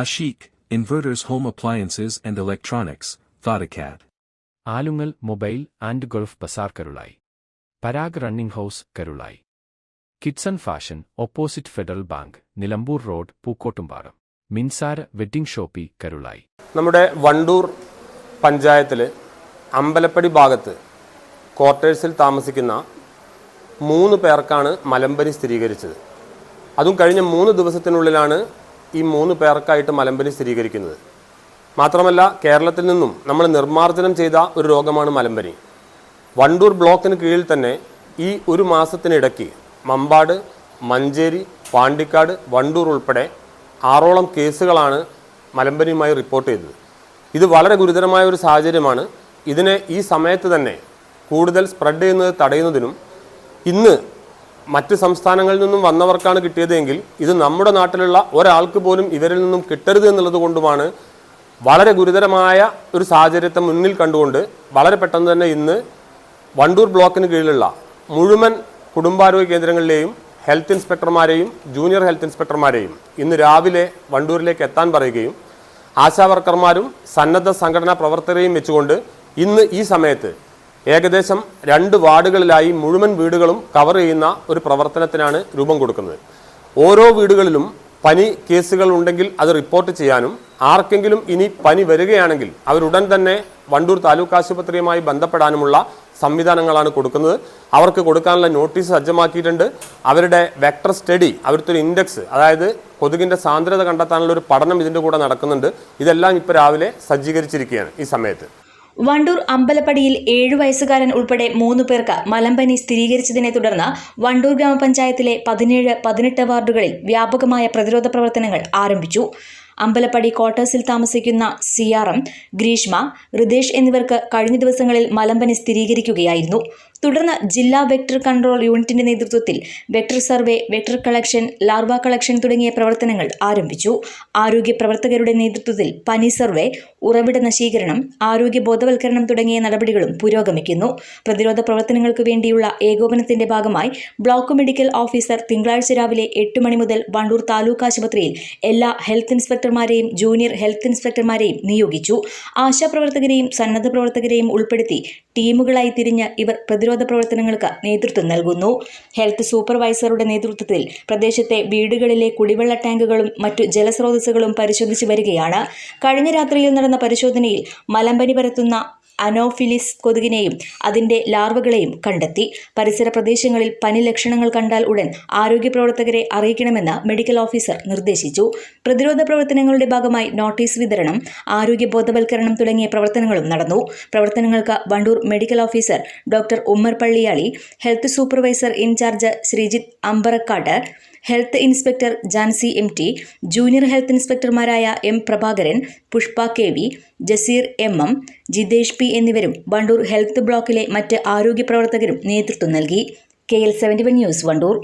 Ashik, Inverters home appliances and electronics Thodacat. Alungal mobile and gulf bazaar Karulai Parag running house Karulai. Kidson fashion opposite federal bank Nilambur road Pookkottumpadam Minsara wedding shoppy Karulai. നമ്മുടെ വണ്ടൂർ പഞ്ചായത്തിൽ അമ്പലപ്പടി ഭാഗത്ത് ക്വാർട്ടേഴ്സിൽ താമസിക്കുന്ന മൂന്ന് പേർക്കാണ് മലമ്പനി സ്ഥിരീകരിച്ചത്. അതും കഴിഞ്ഞ മൂന്ന് ദിവസത്തിനുള്ളിലാണ് ഈ മൂന്ന് പേർക്കായിട്ട് മലമ്പനി സ്ഥിരീകരിക്കുന്നത്. മാത്രമല്ല കേരളത്തിൽ നിന്നും നമ്മൾ നിർമ്മാർജനം ചെയ്ത ഒരു രോഗമാണ് മലമ്പനി. വണ്ടൂർ ബ്ലോക്കിന് കീഴിൽ തന്നെ ഈ ഒരു മാസത്തിനിടയ്ക്ക് മമ്പാട് മഞ്ചേരി പാണ്ടിക്കാട് വണ്ടൂർ ഉൾപ്പെടെ ആറോളം കേസുകളാണ് മലമ്പനിയുമായി റിപ്പോർട്ട് ചെയ്തത്. ഇത് വളരെ ഗുരുതരമായ ഒരു സാഹചര്യമാണ്. ഇതിനെ ഈ സമയത്ത് തന്നെ കൂടുതൽ സ്പ്രെഡ് ചെയ്യുന്നത് തടയുന്നതിനും ഇന്ന് മറ്റ് സംസ്ഥാനങ്ങളിൽ നിന്നും വന്നവർക്കാണ് കിട്ടിയതെങ്കിൽ ഇത് നമ്മുടെ നാട്ടിലുള്ള ഒരാൾക്ക് പോലും ഇവരിൽ നിന്നും കിട്ടരുത് എന്നുള്ളത് കൊണ്ടുമാണ് വളരെ ഗുരുതരമായ ഒരു സാഹചര്യത്തെ മുന്നിൽ കണ്ടുകൊണ്ട് വളരെ പെട്ടെന്ന് തന്നെ ഇന്ന് വണ്ടൂർ ബ്ലോക്കിന് കീഴിലുള്ള മുഴുവൻ കുടുംബാരോഗ്യ കേന്ദ്രങ്ങളിലെയും ഹെൽത്ത് ഇൻസ്പെക്ടർമാരെയും ജൂനിയർ ഹെൽത്ത് ഇൻസ്പെക്ടർമാരെയും ഇന്ന് രാവിലെ വണ്ടൂരിലേക്ക് എത്താൻ പറയുകയും ആശാവർക്കർമാരും സന്നദ്ധ സംഘടനാ പ്രവർത്തകരെയും വെച്ചുകൊണ്ട് ഇന്ന് ഈ സമയത്ത് ഏകദേശം രണ്ട് വാർഡുകളിലായി മുഴുവൻ വീടുകളും കവർ ചെയ്യുന്ന ഒരു പ്രവർത്തനത്തിനാണ് രൂപം കൊടുക്കുന്നത്. ഓരോ വീടുകളിലും പനി കേസുകൾ ഉണ്ടെങ്കിൽ അത് റിപ്പോർട്ട് ചെയ്യാനും ആർക്കെങ്കിലും ഇനി പനി വരികയാണെങ്കിൽ അവരുടൻ തന്നെ വണ്ടൂർ താലൂക്ക് ആശുപത്രിയുമായി ബന്ധപ്പെടാനുമുള്ള സംവിധാനങ്ങളാണ് കൊടുക്കുന്നത്. അവർക്ക് കൊടുക്കാനുള്ള നോട്ടീസ് സജ്ജമാക്കിയിട്ടുണ്ട്. അവരുടെ വെക്ടർ സ്റ്റഡി അവരുടെ ഒരു ഇൻഡെക്സ് അതായത് കൊതുകിന്റെ സാന്ദ്രത കണ്ടെത്താനുള്ള ഒരു പഠനം ഇതിന്റെ കൂടെ നടക്കുന്നുണ്ട്. ഇതെല്ലാം ഇപ്പോൾ രാവിലെ സജ്ജീകരിച്ചിരിക്കുകയാണ് ഈ സമയത്ത്. വണ്ടൂർ അമ്പലപ്പടിയിൽ ഏഴു വയസ്സുകാരൻ ഉൾപ്പെടെ മൂന്ന് പേർക്ക് മലമ്പനി സ്ഥിരീകരിച്ചതിനെ തുടർന്ന് വണ്ടൂർ ഗ്രാമപഞ്ചായത്തിലെ പതിനേഴ് പതിനെട്ട് വാർഡുകളിൽ വ്യാപകമായ പ്രതിരോധ പ്രവർത്തനങ്ങൾ ആരംഭിച്ചു. അമ്പലപ്പടി ക്വാർട്ടേഴ്സിൽ താമസിക്കുന്ന സിയാറം ഗ്രീഷ്മ ഹൃദേശ് എന്നിവർക്ക് കഴിഞ്ഞ ദിവസങ്ങളിൽ മലമ്പനി സ്ഥിരീകരിക്കുകയായിരുന്നു. തുടർന്ന് ജില്ലാ വെക്ടർ കൺട്രോൾ യൂണിറ്റിന്റെ നേതൃത്വത്തിൽ vector survey vector collection larva collection തുടങ്ങിയ പ്രവർത്തനങ്ങൾ ആരംഭിച്ചു. ആരോഗ്യ പ്രവർത്തകരുടെ നേതൃത്വത്തിൽ പനി സർവേ ഉറവിട നശീകരണം ആരോഗ്യ ബോധവൽക്കരണം തുടങ്ങിയ നടപടികളും പുരോഗമിക്കുന്നു. പ്രതിരോധ പ്രവർത്തനങ്ങൾക്ക് വേണ്ടിയുള്ള ഏകോപനത്തിന്റെ ഭാഗമായി ബ്ലോക്ക് മെഡിക്കൽ ഓഫീസർ തിങ്കളാഴ്ച രാവിലെ എട്ട് മണി മുതൽ വണ്ടൂർ താലൂക്ക് ആശുപത്രിയിൽ എല്ലാ ഹെൽത്ത് ഇൻസ്പെക്ടർമാരെയും ജൂനിയർ ഹെൽത്ത് ഇൻസ്പെക്ടർമാരെയും നിയോഗിച്ചു. ആശാപ്രവർത്തകരെയും സന്നദ്ധ പ്രവർത്തകരെയും ഉൾപ്പെടുത്തി ടീമുകളായി തിരിഞ്ഞ് ഇവർ പ്രതിരോധ പ്രവർത്തനങ്ങൾക്ക് നേതൃത്വം നൽകുന്നു. ഹെൽത്ത് സൂപ്പർവൈസറുടെ നേതൃത്വത്തിൽ പ്രദേശത്തെ വീടുകളിലെ കുടിവെള്ള ടാങ്കുകളും മറ്റു ജലസ്രോതസ്സുകളും പരിശോധിച്ചു വരികയാണ്. കഴിഞ്ഞ രാത്രിയിൽ നടന്ന പരിശോധനയിൽ മലമ്പനി പരത്തുന്ന അനോഫിലിസ് കൊതുകിനെയും അതിന്റെ ലാർവകളെയും കണ്ടെത്തി. പരിസര പ്രദേശങ്ങളിൽ പനി ലക്ഷണങ്ങൾ കണ്ടാൽ ഉടൻ ആരോഗ്യ പ്രവർത്തകരെ അറിയിക്കണമെന്ന് മെഡിക്കൽ ഓഫീസർ നിർദ്ദേശിച്ചു. പ്രതിരോധ പ്രവർത്തനങ്ങളുടെ ഭാഗമായി നോട്ടീസ് വിതരണം ആരോഗ്യ ബോധവൽക്കരണം തുടങ്ങിയ പ്രവർത്തനങ്ങളും നടന്നു. പ്രവർത്തനങ്ങൾക്ക് Wandoor medical officer doctor Ummer Palliyali health supervisor incharge Sreejith Ambarakkad health inspector Jansi M T junior health ഇൻസ്പെക്ടർമാരായ M Prabhakaran Pushpa K V Jaseer M M Jithesh P എന്നിവരും വണ്ടൂർ ഹെൽത്ത് ബ്ലോക്കിലെ മറ്റ് ആരോഗ്യ പ്രവർത്തകരും നേതൃത്വം നൽകി. K L seventy one news Wandoor.